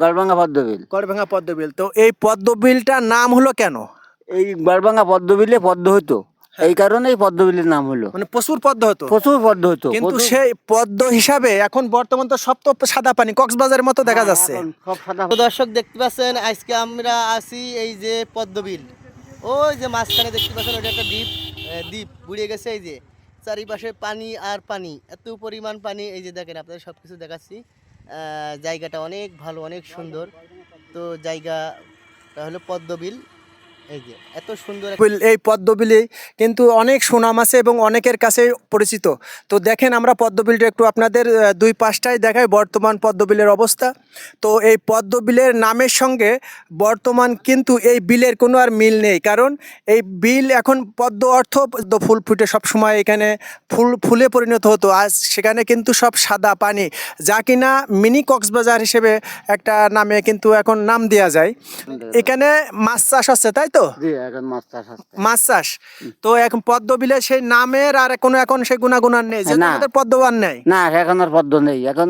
গড়ভাঙ্গা পদ্মবিল গড়ভাঙা পদ্মবিল তো এই পদ্মবিলটার নাম হলো কেন? এই গড়ভাঙ্গা পদ্মবিলে পদ্ম হইতো। এই কারণেই পদ্মবিলের নাম হলো। মানে প্রচুর পদ্ম হতো। প্রচুর পদ্ম হতো। কিন্তু সেই পদ্ম হিসাবে এখন বর্তমান তো সব তো সাদা পানি কক্সবাজারের মতো দেখা হ্যাঁ, যাচ্ছে। সব সাদা দর্শক দেখতে পাচ্ছেন আজকে আমরা আছি এই যে পদ্মবিল ওই যে মাঝখানে দেখতে পাচ্ছেন ওটা একটা দ্বীপ দ্বীপ বুড়িয়ে গেছে এই যে। চারিপাশে পানি আর পানি এত পরিমাণ পানি। এই যে দেখেন আপনাদের সব কিছু দেখাচ্ছি। জায়গাটা অনেক ভালো, অনেক সুন্দর। তো জায়গাটা হলো পদ্মবিল। এই যে, এত সুন্দর এই পদ্মবিলে কিন্তু অনেক সুনাম আছে এবং অনেকের কাছে পরিচিত। তো দেখেন আমরা পদ্মবিলটা একটু আপনাদের দুই পাশটায় দেখাই বর্তমান পদ্মবিলের অবস্থা। তো এই পদ্মবিলের নামের সঙ্গে বর্তমান কিন্তু এই বিলের কোনো আর মিল নেই। কারণ এই বিল এখন পদ্ম অর্থ পদ্ম ফুল ফুটে সবসময় এখানে ফুল ফুলে পরিণত হতো। আজ সেখানে কিন্তু সব সাদা পানি যা কিনা মিনি কক্সবাজার হিসেবে একটা নামে কিন্তু এখন নাম দেওয়া যায়। এখানে মাছ চাষ আছে তাই তো? মাছ চাষ তো এখন পদ্ম বিলে সেই নামের আর কোনো এখন সেই গুণাগুণার নেই। যে। আমাদের পদ্মবান নেই। না এখন আর পদ্ম নেই। এখন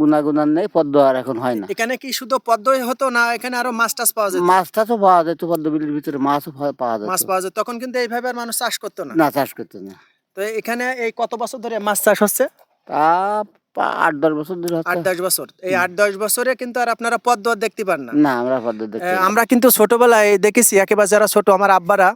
গুনাগুনার নেই পদ্ম আর এখন হয় না। এখানে কি শুধু পদ্মই হতো না এখানে আরও মাছ টাছ পাওয়া যেত? মাছ টাছও পাওয়া যেত পদ্মবিলের ভিতরে মাছও পাওয়া মাছ পাওয়া যেত। তখন কিন্তু এইভাবে আর মানুষ চাষ করতো না। না চাষ করতো না। তো এখানে এই কত বছর ধরে মাছ চাষ হচ্ছে? তা আট দশ বছর ধরে আট দশ বছর। এই আট দশ বছরে কিন্তু আর আপনারা পদ্ম দেখতে পান না। না আমরা পদ্ম দেখতে আমরা কিন্তু ছোটবেলায় দেখেছি একেবারে যারা ছোট আমার আব্বারা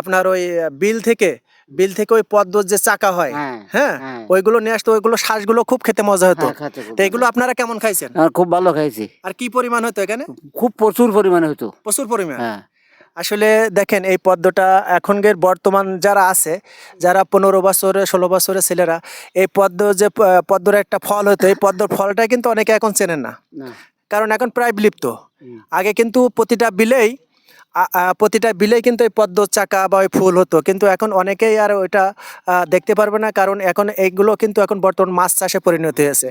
আপনার ওই বিল থেকে বিল থেকে ওই পদ্মর যে চাকা হয় হ্যাঁ, হ্যাঁ হ্যাঁ। ওইগুলো নিয়ে আসতো ওইগুলো শ্বাসগুলো খুব খেতে মজা হতো। হ্যাঁ, তো এগুলো আপনারা কেমন খাইছেন? খুব ভালো খাইছি। আর কি পরিমাণ হতো এখানে? খুব প্রচুর পরিমাণে হতো। প্রচুর পরিমাণ? আসলে দেখেন এই পদ্মটা এখনকার বর্তমান যারা আছে যারা পনেরো বছরে ষোলো বছরের ছেলেরা এই পদ্ম যে পদ্মর একটা ফল হতো এই পদ্মর ফলটা কিন্তু অনেকে এখন চেনেন না। কারণ এখন প্রায় বিলুপ্ত। আগে কিন্তু প্রতিটা বিলেই প্রতিটা বিলেই কিন্তু এই পদ্ম চাকা বা ওই ফুল হতো। কিন্তু এখন অনেকেই আর ওইটা দেখতে পারবে না কারণ এখন এইগুলো কিন্তু এখন বর্তমান মাছ চাষে পরিণত হয়েছে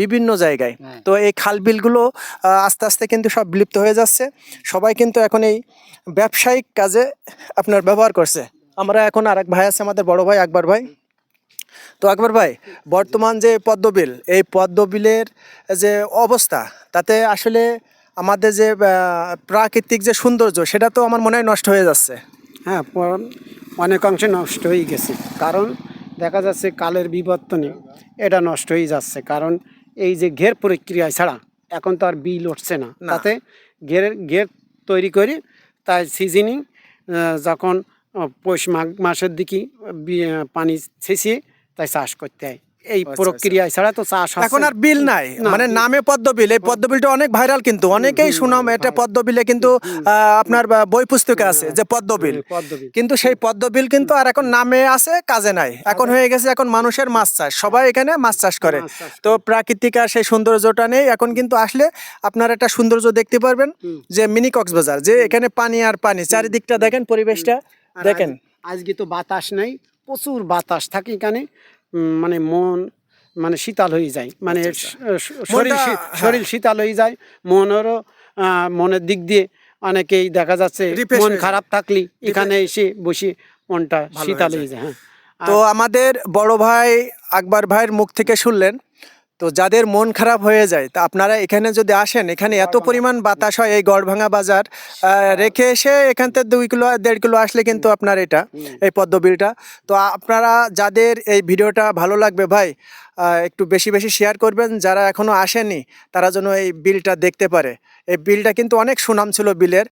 বিভিন্ন জায়গায়। হ্যাঁ। তো এই খাল বিলগুলো আস্তে আস্তে কিন্তু সব বিলুপ্ত হয়ে যাচ্ছে। সবাই কিন্তু এখন এই ব্যবসায়িক কাজে আপনার ব্যবহার করছে। আমরা এখন আর এক ভাই আছে আমাদের বড় ভাই আকবর ভাই। তো আকবর ভাই বর্তমান যে পদ্মবিল এই পদ্মবিলের যে অবস্থা তাতে আসলে আমাদের যে প্রাকৃতিক যে সৌন্দর্য সেটা তো আমার মনে হয় নষ্ট হয়ে যাচ্ছে। হ্যাঁ অনেকাংশে নষ্ট হয়ে গেছে। কারণ দেখা যাচ্ছে কালের বিবর্তনে এটা নষ্ট হয়ে যাচ্ছে। কারণ এই যে ঘের প্রক্রিয়া ছাড়া এখন তো আর বিল উঠছে না। না। তাতে ঘের ঘের তৈরি করে তাই সিজনিং যখন পৌষ মাঘ মাসের দিকে পানি ছেঁচিয়ে তাই চাষ করতে হয়। এই আচ্ছা, প্রক্রিয়া ছাড়া তো চাষ এখন আর বিল নাই। মানে বিল- নামে পদ্মবিল এই পদ্মবিলটা অনেক ভাইরাল কিন্তু। অনেকেই সুনাম এটা পদ্মবিলে কিন্তু আপনার বই পুস্তকে আছে যে পদ্মবিল পদ্ধতি কিন্তু সেই পদ্মবিল কিন্তু আর এখন নামে আছে কাজে নাই। এখন হয়ে গেছে এখন মানুষের মাছ চাষ। সবাই এখানে মাছ চাষ করে। তো প্রাকৃতিক আর সেই সৌন্দর্যটা নেই। এখন কিন্তু আসলে আপনার একটা সৌন্দর্য দেখতে পারবেন যে মিনি কক্সবাজার যে এখানে পানি আর পানি। চারিদিকটা দেখেন পরিবেশটা দেখেন। আজকে তো বাতাস নাই প্রচুর বাতাস থাকে এখানে। মানে মন মানে শীতাল হয়ে যায়। মানে শ- শ- শরীর হ্যাঁ। শরীর শীতাল হয়ে যায় মনেরও মনের দিক দিয়ে অনেকেই দেখা যাচ্ছে মন খারাপ থাকলে এখানে এসে বসে মনটা শীতাল হয়ে হয়ে যায় হ্যাঁ। তো আমাদের বড় ভাই আকবর ভাইয়ের মুখ থেকে শুনলেন। তো যাদের মন খারাপ হয়ে যায় তা আপনারা এখানে যদি আসেন এখানে এত পরিমাণ বাতাস হয় এই গড়ভাঙা বাজার রেখে এসে এখান থেকে দুই কিলো দেড় কিলো আসলে কিন্তু আপনার এটা এই পদ্মবিলটা তো আপনারা যাদের এই ভিডিওটা ভালো লাগবে ভাই একটু বেশি বেশি শেয়ার করবেন। যারা এখনও আসেনি তারা যেন এই বিলটা দেখতে পারে। এই বিলটা কিন্তু অনেক সুনাম ছিল বিলের।